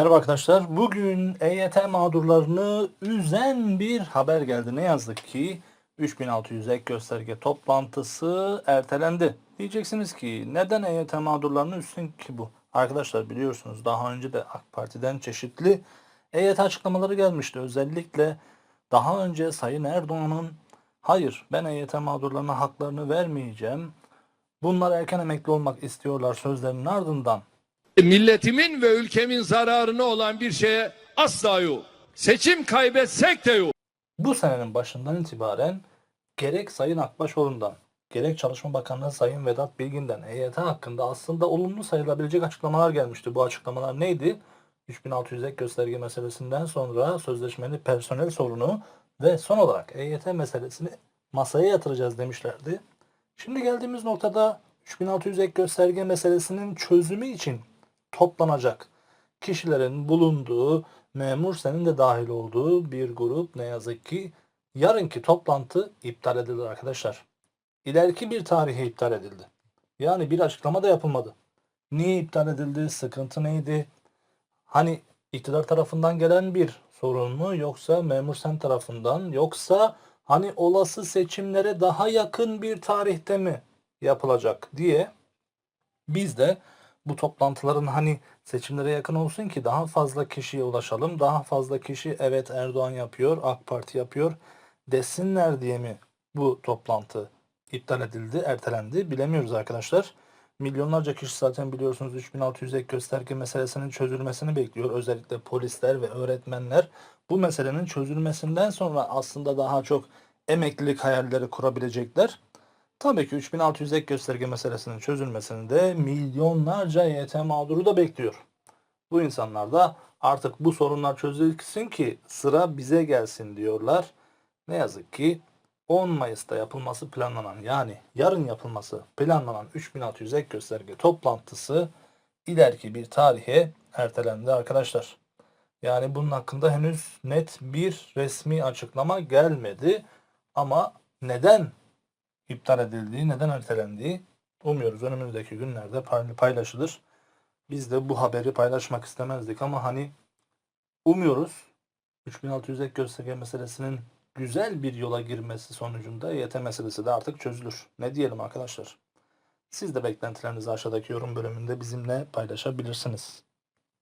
Merhaba arkadaşlar. Bugün EYT mağdurlarını üzen bir haber geldi. Ne yazık ki 3600 ek gösterge toplantısı ertelendi. Diyeceksiniz ki neden EYT mağdurlarını üstsün ki bu? Arkadaşlar biliyorsunuz daha önce de AK Parti'den çeşitli EYT açıklamaları gelmişti. Özellikle daha önce Sayın Erdoğan'ın hayır ben EYT mağdurlarına haklarını vermeyeceğim. Bunlar erken emekli olmak istiyorlar sözlerinin ardından milletimin ve ülkemin zararına olan bir şeye asla yok. Seçim kaybetsek de yok. Bu senenin başından itibaren gerek Sayın Akbaşoğlu'ndan gerek Çalışma Bakanlığı Sayın Vedat Bilgin'den EYT hakkında aslında olumlu sayılabilecek açıklamalar gelmişti. Bu açıklamalar neydi? 3600 ek gösterge meselesinden sonra sözleşmeli personel sorunu ve son olarak EYT meselesini masaya yatıracağız demişlerdi. Şimdi geldiğimiz noktada 3600 ek gösterge meselesinin çözümü için toplanacak kişilerin bulunduğu, memur senin de dahil olduğu bir grup ne yazık ki yarınki toplantı iptal edildi arkadaşlar. İleriki bir tarihe iptal edildi. Yani bir açıklama da yapılmadı. Niye iptal edildi? Sıkıntı neydi? Hani iktidar tarafından gelen bir sorun mu yoksa memur sen tarafından yoksa hani olası seçimlere daha yakın bir tarihte mi yapılacak diye biz de bu toplantıların hani seçimlere yakın olsun ki daha fazla kişiye ulaşalım. Daha fazla kişi evet Erdoğan yapıyor, AK Parti yapıyor desinler diye mi bu toplantı iptal edildi, ertelendi bilemiyoruz arkadaşlar. Milyonlarca kişi zaten biliyorsunuz 3600 ek gösterge meselesinin çözülmesini bekliyor. Özellikle polisler ve öğretmenler bu meselenin çözülmesinden sonra aslında daha çok emeklilik hayalleri kurabilecekler. Tabii ki 3600 ek gösterge meselesinin çözülmesini de milyonlarca YT mağduru da bekliyor. Bu insanlar da artık bu sorunlar çözülsün ki sıra bize gelsin diyorlar. Ne yazık ki 10 Mayıs'ta yapılması planlanan yani yarın yapılması planlanan 3600 ek gösterge toplantısı ileriki bir tarihe ertelendi arkadaşlar. Yani bunun hakkında henüz net bir resmi açıklama gelmedi. Ama neden iptal edildiği, neden ertelendiği umuyoruz önümüzdeki günlerde pay- paylaşılır. Biz de bu haberi paylaşmak istemezdik ama hani umuyoruz 3600 ek gösterge meselesinin güzel bir yola girmesi sonucunda EYT meselesi de artık çözülür. Ne diyelim arkadaşlar? Siz de beklentilerinizi aşağıdaki yorum bölümünde bizimle paylaşabilirsiniz.